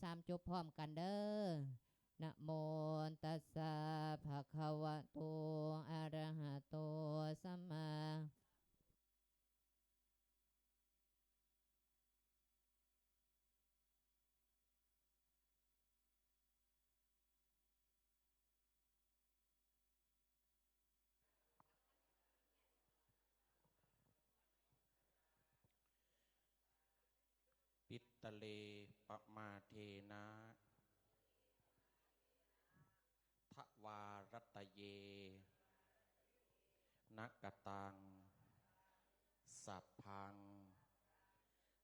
สามจบพร้อมกันเด้อนะโมตัสสะภะคะวะโตอะระหะโตสัมมา ปิตตะเลปะมาเทนะทวารัตเย นักกตัง สัพพัง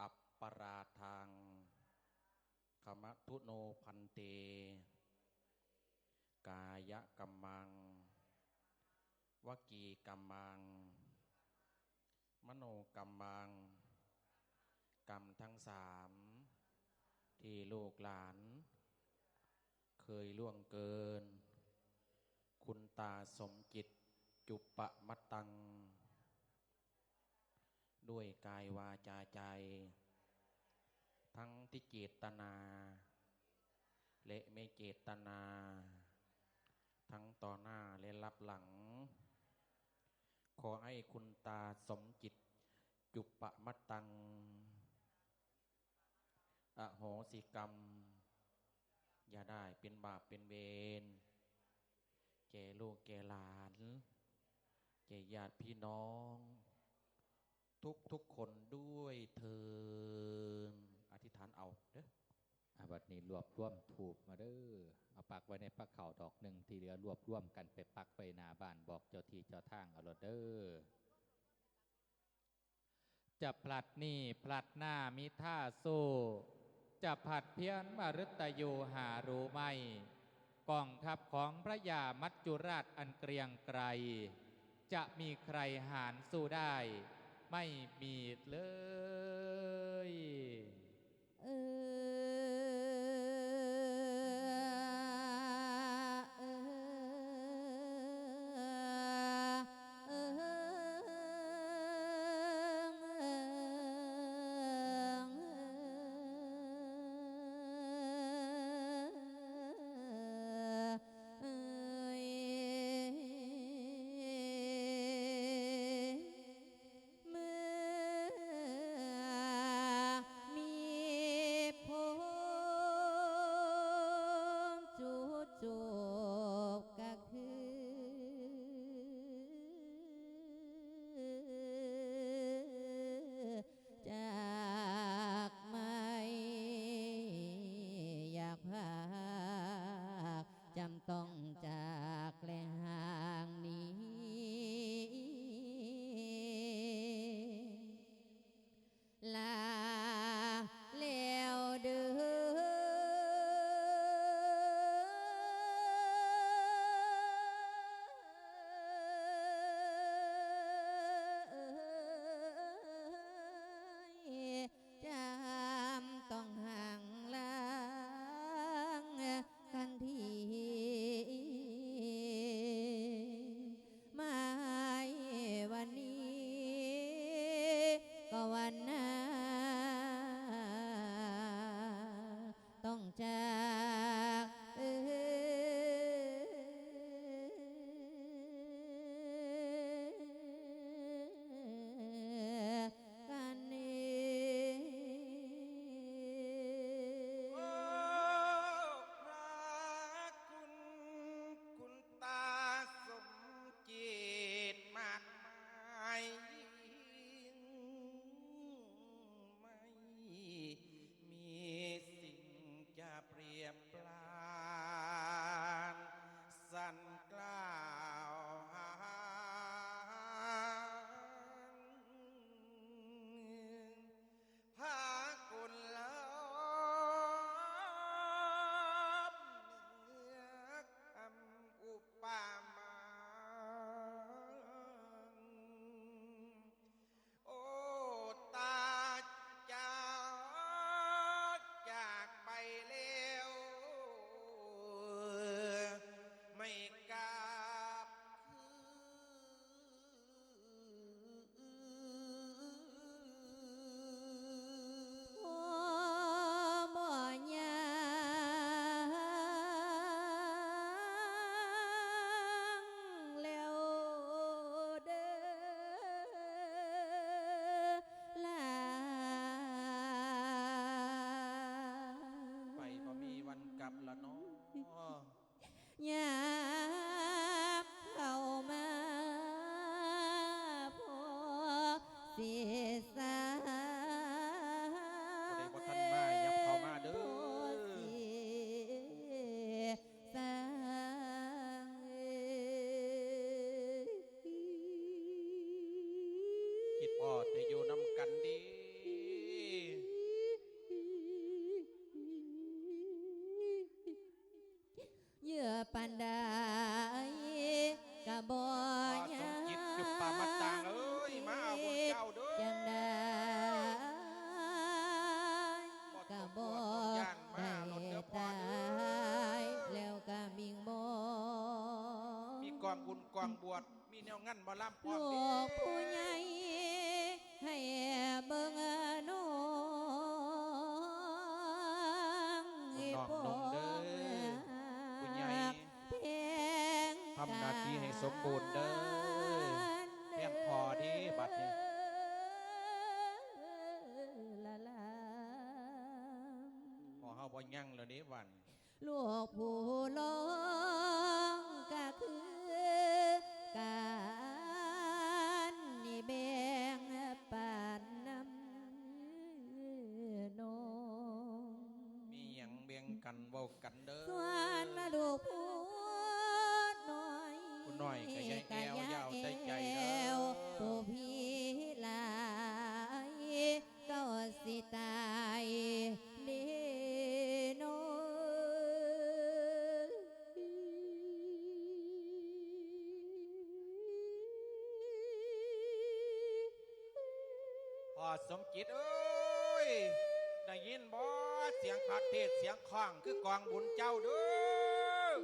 อัปปราทังขมทุโนพันเต กายกัมมัง วกีกัมมัง มโนกัมมัง กรรมทั้งสาม ที่ลูกหลาน เคยล่วงเกิน คุณตาสมจิตจุปปะมัตตัง ด้วยกายวาจาใจ ทั้งที่เจตนา และไม่เจตนา ทั้งต่อหน้าและรับหลัง ขอให้คุณตาสมจิตจุปปะมัตตัง อโหสิกรรม อย่าได้เป็นบาปเป็นเวรแก่ลูกแก่หลานแก่ญาติพี่น้อง ทุกทุกคนด้วยเทินอธิษฐานเอาเด้ออาบัดนี้รวบรวมถูกมาเด้อเอาปักไว้ในปักเข่าดอกหนึ่งที่เหลือรวบรวมกันไปปักไว้หน้าบ้านบอกเจ้าที่เจ้าทางเอาเด้อจะผลัดนี่ผลัดหน้ามิท่าสู้ จะผัดเพี้ยนมฤตยูหารู้ไหมกองทัพของพระยามัจจุราชอันเกรียงไกรจะมีใครหารสู้ได้ ไม่มีเลย เออ La องบุญกองบวชมีแนวงั้นบ่ล่ำพร้อมลูเด้กผู้ใหญ่ให้เบิ่งน้องน้องนมเด้อผู้ใหญ่เพลงทำหน้าที่ให้สมบูรณ์เด้อแม่นพอเด้บัดนี้ละลาพอเฮาบ่ยั่งแล้วเด้วัน ลูกผู้ลองก็คือ กันเว้ากันเด้อส่วนมาลูกผู้น้อยผู้น้อยก็ยายแอวยาวใส่ใจเด้อแอวผู้พี่หลายก็สิตายเด้น้อยพ่อสมจิตเอ้ยได้ยินบ่ เสียงพัดเทศเสียงข้องคือกองบุญเจ้าเด้อ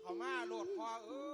เข้ามาโลดพ่อเอ้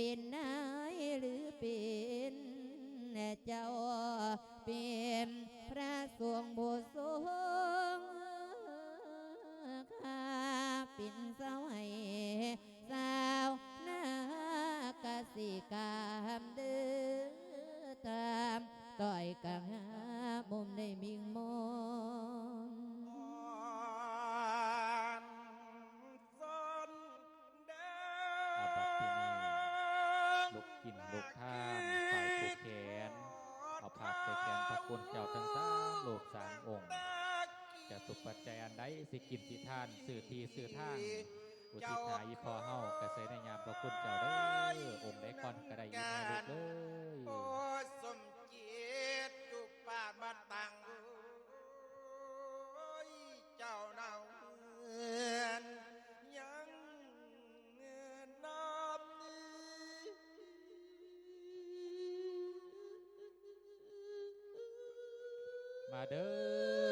เป็นนายหรือเป็นเจ้าเป็นพระสวงบุตรงข้าเป็นสาวให้สาวหน้ากสิกา กสามองค์ จะตุกปัจจัยอันใดสิกินสิทาน สื่อทีสื่อทางอุทิศหายิพอเฮากระเสในยามประคุณเจ้าเด้อองค์ได้ก่อนกระไดยินให้ลูกเด้โอ้สมจิตจุปาบตัง มาเด้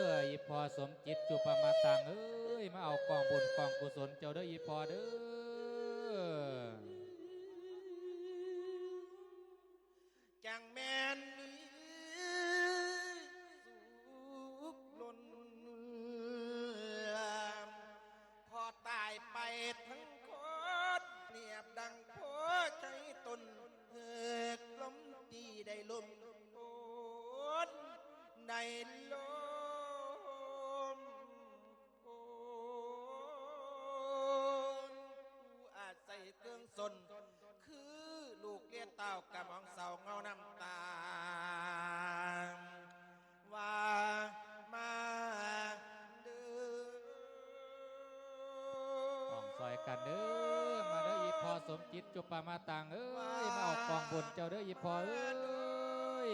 ออีพอสมจิตจุปมาตังเอ้ยมาเอากองบุญกองกุศลเจ้าเด้ออีพอเด้อจังแมนสูบลนพอตายไปทั้งคนเนียบดังโพใช้ตนเพิกล้มดีได้ล้ม โอนผู้อาจใส่เครื่องสน คือลูกเลี้ยเต้ากะมองเสาเงาน้ำตา ว่ามาเด้อของซอยกันเด้อมาเด้ออีพอสมจิตจุปามาตังเอ้ยมาออกกองบุญเจ้าเด้ออีพอเอ้ย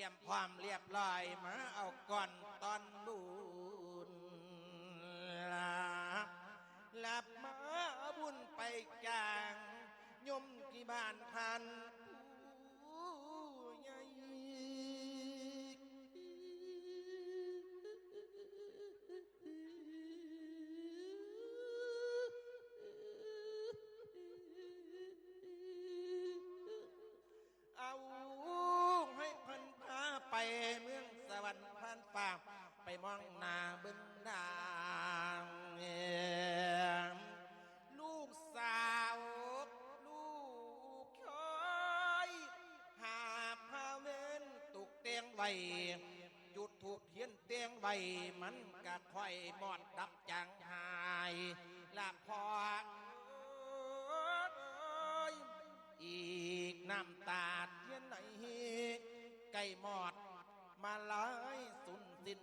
รียมความเรียบร้อยมาเอาก่อนตอนบุญลาหลับมาบุญไปจางยมที่บ้านพัน ไว้จุดถูกเทียนเตียงไว้มันกะค่อยหมอดดับจางหายละพออีกน้ำตาเทียนไหนไก่หมอด มาหลายสุนสิ้น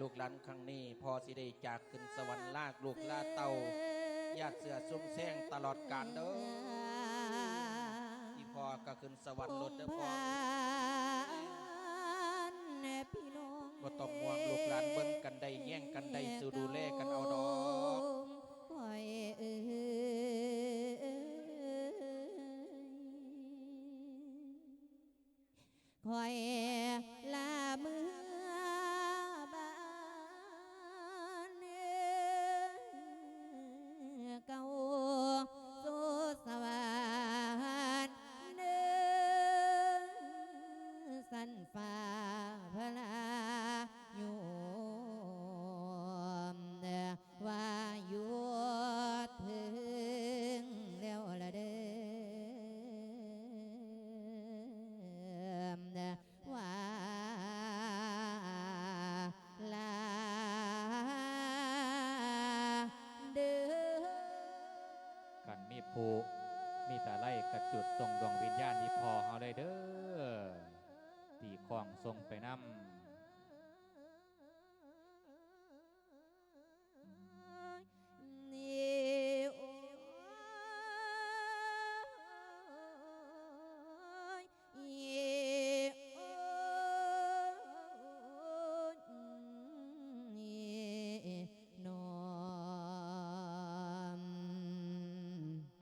ลูกหลานครั้งนี้พอสิได้จากขึ้นสวรรค์ลากลูกลาเต่าญาติเสือซุ่มแซงตลอดกาลเด้อที่พอก็ขึ้นสวรรค์รถเด้อพ่อพี่น้องบ่ต้องห่วงลูกหลานเบิ่งกันได้แย่งกันได้สู่ดูแลกัน นฟ้าพลา